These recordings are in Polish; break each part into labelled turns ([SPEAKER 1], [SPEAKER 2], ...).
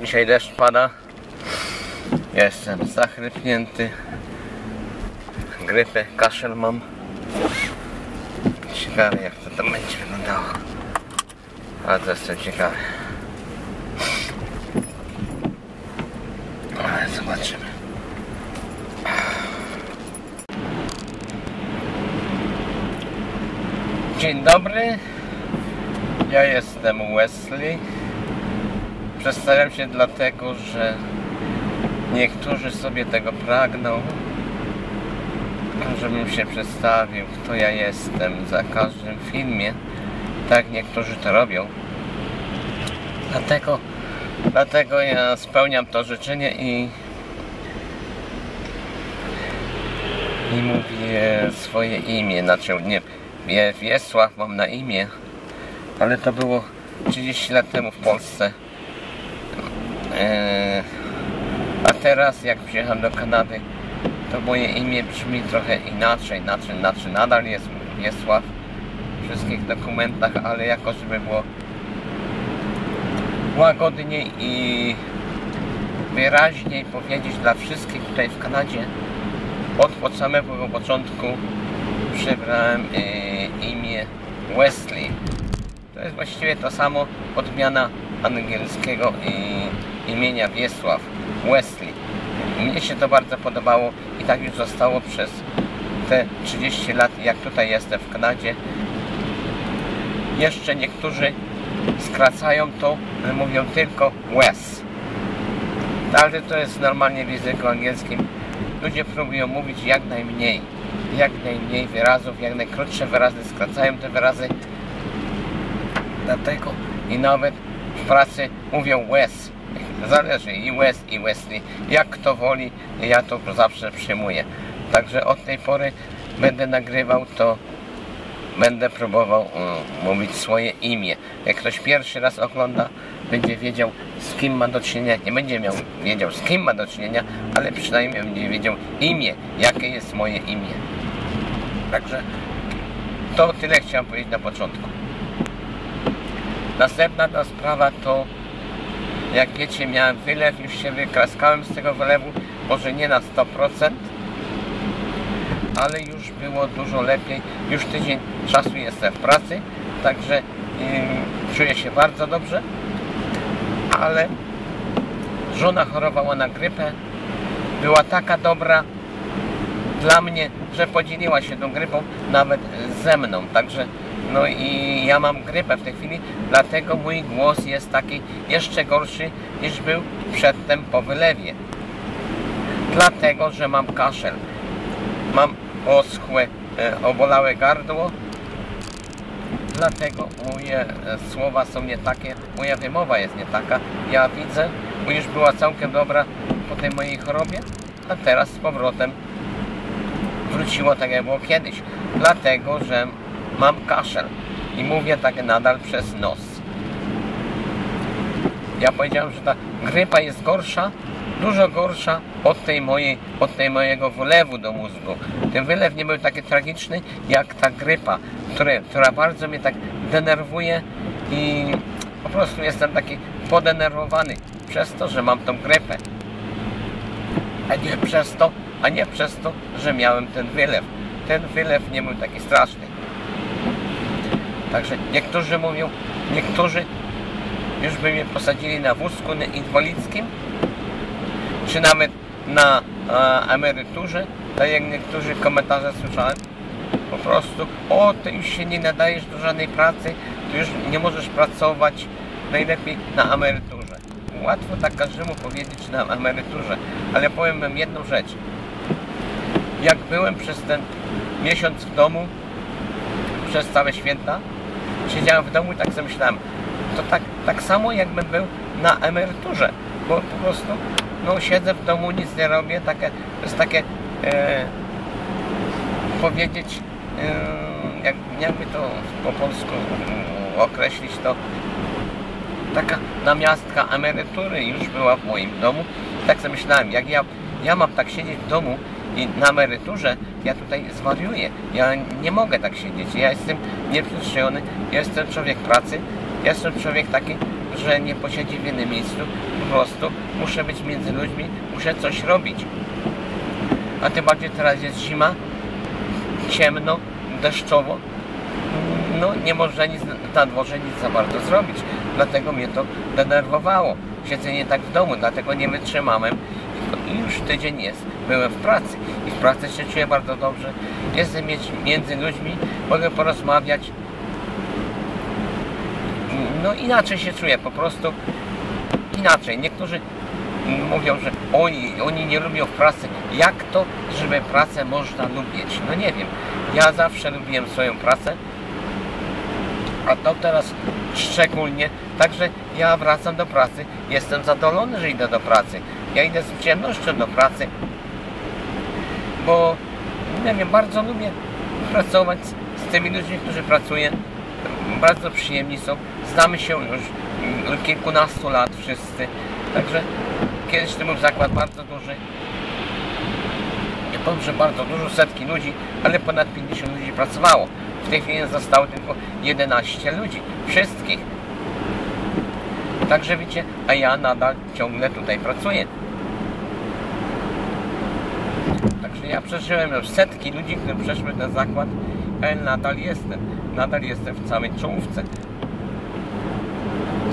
[SPEAKER 1] Dzisiaj deszcz pada. Jestem zachrypnięty. Grypę, kaszel mam. Ciekawe jak to tam będzie wyglądało. Ale to jestem ciekawy. Ale zobaczymy. Dzień dobry. Ja jestem Wesley. Przedstawiam się dlatego, że niektórzy sobie tego pragną, żebym się przedstawił, kto ja jestem za każdym filmie. Tak niektórzy to robią. Dlatego, dlatego ja spełniam to życzenie i i mówię swoje imię, znaczy nie, Wie- Wiesław mam na imię, ale to było 30 lat temu w Polsce. Eee, a teraz jak przyjechałem do Kanady, to moje imię brzmi trochę inaczej, znaczy, znaczy nadal jest Wiesław w wszystkich dokumentach, ale jako żeby było łagodniej i wyraźniej powiedzieć dla wszystkich tutaj w Kanadzie, od, od samego początku przybrałem e, imię Wesley. To jest właściwie to samo odmiana angielskiego i, imienia Wiesław. Wesley. Mnie się to bardzo podobało i tak już zostało przez te 30 lat, jak tutaj jestem w Kanadzie. Jeszcze niektórzy skracają to, mówią tylko Wes. Ale to jest normalnie w języku angielskim. Ludzie próbują mówić jak najmniej, jak najmniej wyrazów, jak najkrótsze wyrazy, skracają te wyrazy. Dlatego i nawet w pracy mówią Wes. Zależy i Wes i Wesley. Jak kto woli, ja to zawsze przyjmuję. Także od tej pory będę nagrywał to będę próbował mm, mówić swoje imię. Jak ktoś pierwszy raz ogląda, będzie wiedział z kim ma do czynienia. Nie będzie miał wiedział z kim ma do czynienia, ale przynajmniej będzie wiedział imię, jakie jest moje imię. Także to tyle chciałem powiedzieć na początku. Następna ta sprawa to jak wiecie miałem wylew, już się wyklaskałem z tego wylewu, może nie na 100%, ale już było dużo lepiej. Już tydzień czasu jestem w pracy, także yy, czuję się bardzo dobrze. Ale żona chorowała na grypę. Była taka dobra dla mnie, że podzieliła się tą grypą nawet ze mną. Także no i ja mam grypę w tej chwili, dlatego mój głos jest taki jeszcze gorszy niż był przedtem po wylewie. Dlatego, że mam kaszel mam oschłe, e, obolałe gardło. Dlatego moje e, słowa są nie takie, moja wymowa jest nie taka. Ja widzę, bo już była całkiem dobra po tej mojej chorobie, a teraz z powrotem wróciło tak jak było kiedyś. Dlatego, że mam kaszel i mówię tak nadal przez nos. Ja powiedziałem, że ta grypa jest gorsza, dużo gorsza od tej mojej, od tej mojego wylewu do mózgu. Ten wylew nie był taki tragiczny jak ta grypa, która bardzo mnie tak denerwuje i po prostu jestem taki podenerwowany przez to, że mam tą grypę. A nie przez to, a nie przez to, że miałem ten wylew. Ten wylew nie był taki straszny. Także niektórzy mówią, niektórzy już by mnie posadzili na wózku inwalidzkim, czy nawet na e, emeryturze, tak jak niektórzy komentarze słyszałem, po prostu, o, ty już się nie nadajesz do żadnej pracy, ty już nie możesz pracować, najlepiej na emeryturze. Łatwo tak każdemu powiedzieć na emeryturze, ale powiem wam jedną rzecz. Jak byłem przez ten miesiąc w domu, przez całe święta, siedziałem w domu i tak sobie myślałem, to tak, tak samo jakbym był na emeryturze, bo po prostu no siedzę w domu, nic nie robię, takie, to jest takie e, powiedzieć, e, jak, jakby to po polsku e, określić to taka namiastka emerytury już była w moim domu. Tak sobie myślałem, jak ja, ja mam tak siedzieć w domu i na emeryturze, ja tutaj zwariuję. Ja nie mogę tak siedzieć. Ja jestem nieprzyzwyczajony, ja jestem człowiek pracy, ja jestem człowiek taki, że nie posiedzi w jednym miejscu. Po prostu muszę być między ludźmi, muszę coś robić. A tym bardziej teraz jest zima, ciemno, deszczowo. No nie można nic na dworze nic za bardzo zrobić. Dlatego mnie to denerwowało. Siedzenie tak w domu, dlatego nie wytrzymałem. I już tydzień jest. Byłem w pracy i w pracy się czuję bardzo dobrze. Jestem między ludźmi, mogę porozmawiać. No inaczej się czuję, po prostu inaczej. Niektórzy mówią, że oni, oni nie lubią pracy. Jak to, żeby pracę można lubić? No nie wiem. Ja zawsze lubiłem swoją pracę, a to teraz szczególnie. Także ja wracam do pracy. Jestem zadowolony, że idę do pracy. Ja idę z przyjemnością do pracy, bo nie wiem, bardzo lubię pracować z, tymi ludźmi, którzy pracują. Bardzo przyjemni są. Znamy się już kilkunastu lat wszyscy. Także kiedyś to był zakład bardzo duży. Nie powiem, że bardzo dużo, setki ludzi, ale ponad 50 ludzi pracowało. W tej chwili zostało tylko 11 ludzi. Wszystkich. Także wiecie, a ja nadal ciągle tutaj pracuję. Także ja przeżyłem już setki ludzi, którzy przeszły ten zakład, ale nadal jestem. Nadal jestem w całej czołówce.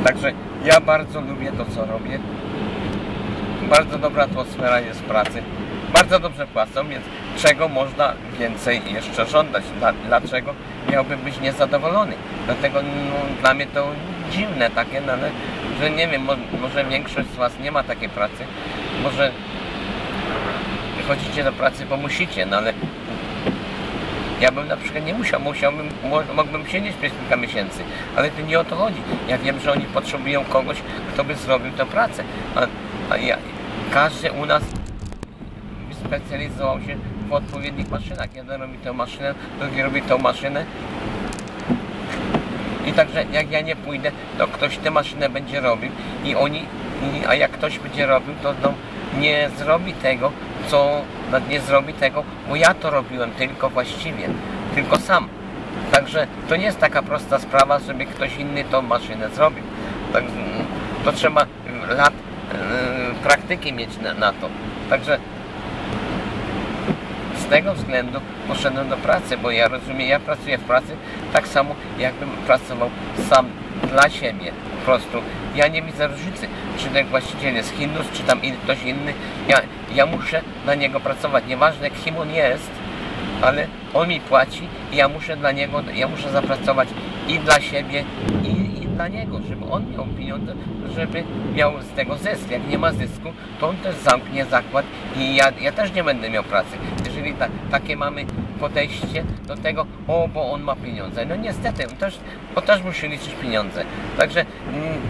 [SPEAKER 1] Także ja bardzo lubię to, co robię. Bardzo dobra atmosfera jest w pracy. Bardzo dobrze płacą, więc czego można więcej jeszcze żądać? Dla, dlaczego miałbym być niezadowolony? Dlatego no, dla mnie to dziwne takie, no, ale że nie wiem, mo, może większość z Was nie ma takiej pracy. Może chodzicie do pracy, bo musicie, no ale ja bym na przykład nie musiał, musiałbym, mógłbym siedzieć przez kilka miesięcy, ale to nie o to chodzi. Ja wiem, że oni potrzebują kogoś, kto by zrobił tę pracę. A, a ja, każdy u nas specjalizował się w odpowiednich maszynach. Jeden robi tę maszynę, drugi robi tą maszynę. I także jak ja nie pójdę, to ktoś tę maszynę będzie robił i oni, i, a jak ktoś będzie robił, to no, nie zrobi tego, co nie zrobi tego, bo ja to robiłem tylko właściwie, tylko sam. Także to nie jest taka prosta sprawa, żeby ktoś inny tą maszynę zrobił. Tak, to trzeba lat e, praktyki mieć na, na to. Także z tego względu poszedłem do pracy, bo ja rozumiem, ja pracuję w pracy tak samo, jakbym pracował sam dla siebie. Po prostu ja nie widzę różnicy, czy ten właściciel jest Hindus, czy tam ktoś inny. Ja, ja muszę dla niego pracować, nieważne kim on jest, ale on mi płaci i ja muszę dla niego, ja muszę zapracować i dla siebie, i, i dla niego, żeby on miał pieniądze, żeby miał z tego zysk. Jak nie ma zysku, to on też zamknie zakład i ja, ja też nie będę miał pracy. Jeżeli ta, takie mamy podejście do tego, o, bo on ma pieniądze. No niestety, on też, on też musi liczyć pieniądze. Także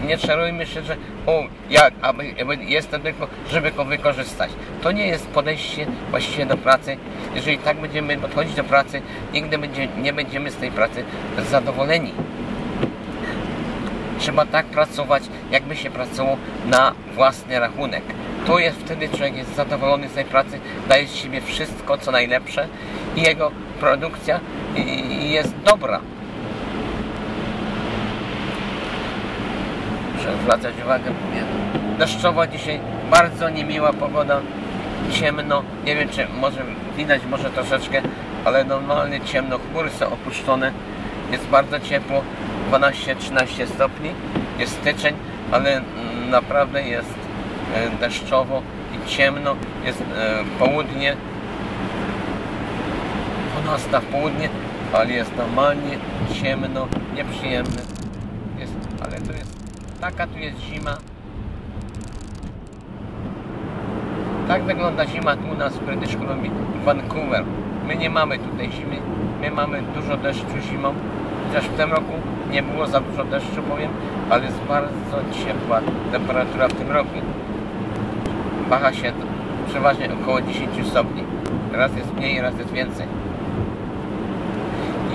[SPEAKER 1] nie czarujmy się, że o, ja aby jestem tylko, żeby go wykorzystać. To nie jest podejście właściwie do pracy. Jeżeli tak będziemy podchodzić do pracy, nigdy będzie, nie będziemy z tej pracy zadowoleni. Trzeba tak pracować, jakby się pracowało na własny rachunek. To jest wtedy człowiek jest zadowolony z tej pracy, daje z siebie wszystko, co najlepsze i jego produkcja jest dobra. Muszę zwracać uwagę, mówię, deszczowo dzisiaj, bardzo niemiła pogoda, ciemno, nie wiem czy może widać może troszeczkę, ale normalnie ciemno, chmury są opuszczone, jest bardzo ciepło, 12-13 stopni, jest styczeń, ale naprawdę jest e, deszczowo i ciemno, jest e, południe, 12 w południe, ale jest normalnie ciemno, nieprzyjemne, jest, ale to jest, taka tu jest zima, Tak wygląda zima tu u nas w British Columbia, w Vancouver. My nie mamy tutaj zimy, my mamy dużo deszczu zimą, chociaż w tym roku nie było za dużo deszczu, powiem, ale jest bardzo ciepła temperatura w tym roku. Waha się przeważnie około 10 stopni. Raz jest mniej, raz jest więcej.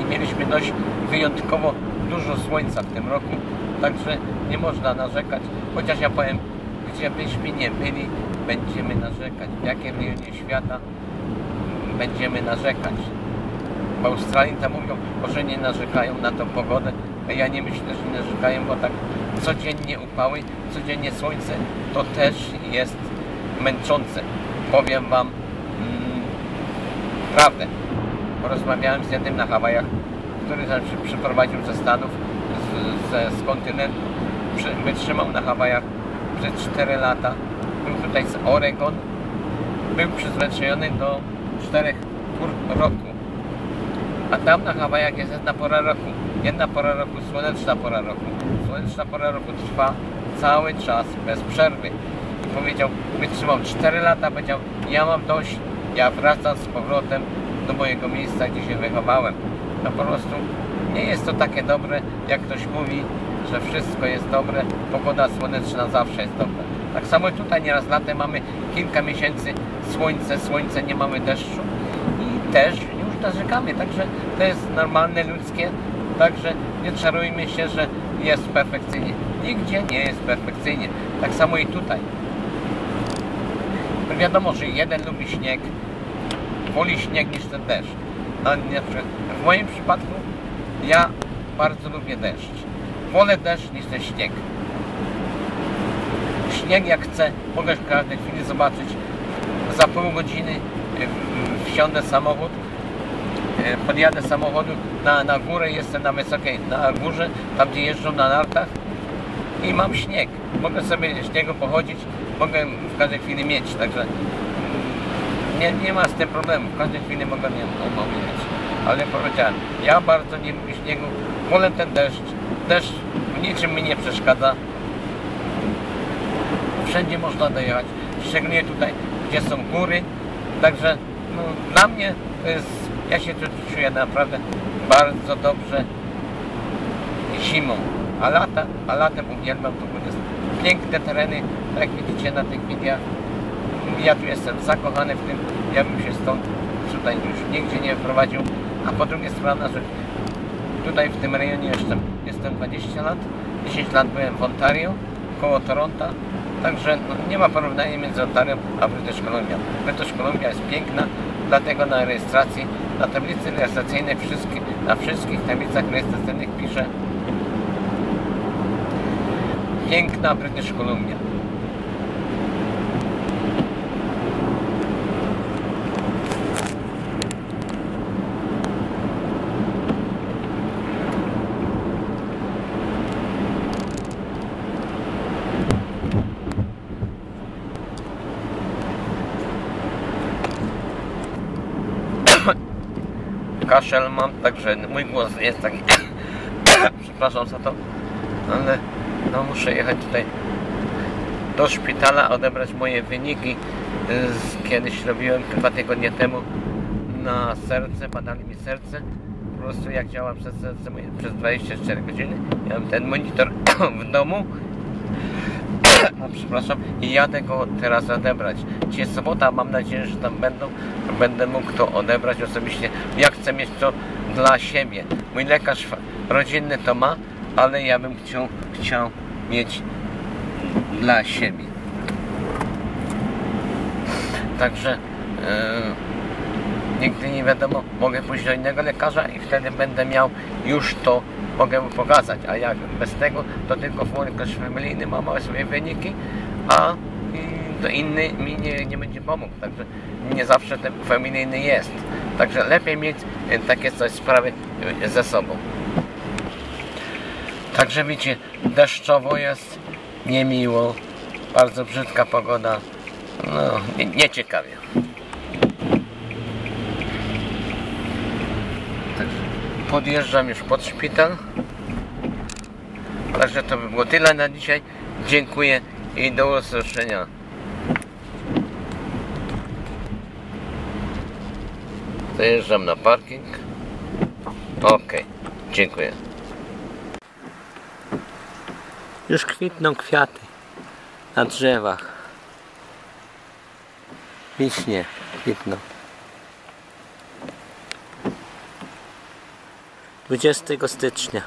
[SPEAKER 1] I mieliśmy dość wyjątkowo dużo słońca w tym roku, także nie można narzekać, chociaż ja powiem, gdzie byśmy nie byli, będziemy narzekać. W jakim rejonie świata będziemy narzekać. W Australii tam mówią, że nie narzekają na tą pogodę, ja nie myślę, że narzekają, bo tak codziennie upały, codziennie słońce, to też jest męczące. Powiem Wam mm, prawdę. Porozmawiałem z jednym na Hawajach, który się przyprowadził ze Stanów, z, ze, z kontynentu. Przy, wytrzymał na Hawajach przez 4 lata. Był tutaj z Oregon. Był przyzwyczajony do 4 pór roku. A tam na Hawajach jest jedna pora roku. Jedna pora roku, słoneczna pora roku. Słoneczna pora roku trwa cały czas, bez przerwy. I powiedział, wytrzymał 4 lata, powiedział, ja mam dość, ja wracam z powrotem do mojego miejsca, gdzie się wychowałem. No po prostu nie jest to takie dobre, jak ktoś mówi, że wszystko jest dobre, pogoda słoneczna zawsze jest dobra. Tak samo tutaj nieraz latem mamy kilka miesięcy słońce, słońce, nie mamy deszczu i też już narzekamy, także to jest normalne, ludzkie, także nie czarujmy się, że jest perfekcyjnie. Nigdzie nie jest perfekcyjnie. Tak samo i tutaj. Wiadomo, że jeden lubi śnieg, woli śnieg niż ten deszcz. Nie, w moim przypadku ja bardzo lubię deszcz. Wolę deszcz niż ten śnieg. Śnieg jak chcę, mogę w każdej chwili zobaczyć. Za pół godziny y, wsiądę samochód, podjadę z samochodu na, na górę, jestem na wysokiej, na górze, tam gdzie jeżdżą na nartach i mam śnieg. Mogę sobie śniegu pochodzić, mogę w każdej chwili mieć, także nie, nie ma z tym problemu. W każdej chwili mogę nie mogę mieć. Ale powiedziałem, ja bardzo nie lubię śniegu, wolę ten deszcz. Deszcz w niczym mi nie przeszkadza. Wszędzie można dojechać, szczególnie tutaj, gdzie są góry. Także no, dla mnie to jest, ja się tu czuję naprawdę bardzo dobrze zimą. A, lata, a latem uwielbiam to, bo jest piękne tereny, tak jak widzicie na tych wideo. Ja tu jestem zakochany w tym, ja bym się stąd tutaj już nigdzie nie wprowadził. A po drugie strona, że tutaj w tym rejonie jeszcze jestem 20 lat, 10 lat byłem w Ontario, koło Toronto, także no, nie ma porównania między Ontario a British Columbia. British Columbia jest piękna, dlatego na rejestracji, na tablicy rejestracyjnej wszystkich, na wszystkich tablicach rejestracyjnych pisze piękna British Columbia. Kaszel mam, także mój głos jest taki. Przepraszam za to, ale no muszę jechać tutaj do szpitala, odebrać moje wyniki. Kiedyś robiłem dwa tygodnie temu na serce, badali mi serce. Po prostu jak działa przez serce moje, przez 24 godziny. Mam ten monitor w domu. Przepraszam, i jadę go teraz odebrać. Dzisiaj sobota, mam nadzieję, że tam będą, będę mógł to odebrać osobiście. Ja chcę mieć to dla siebie. Mój lekarz rodzinny to ma, ale ja bym chciał, chciał mieć dla siebie. Także e, nigdy nie wiadomo, mogę pójść do innego lekarza i wtedy będę miał już to, mogę mu pokazać, a jak bez tego, to tylko lekarz familijny ma małe swoje wyniki, a to inny mi nie, nie będzie pomógł, także nie zawsze ten familijny jest. Także lepiej mieć e, takie coś sprawy e, ze sobą. Także widzicie, deszczowo jest, niemiło, bardzo brzydka pogoda, no nie, nieciekawie. Także podjeżdżam już pod szpital. Także to by było tyle na dzisiaj. Dziękuję i do usłyszenia. Zajeżdżam na parking. Ok, dziękuję. Już kwitną kwiaty na drzewach. Wiśnie kwitną. 20 stycznia.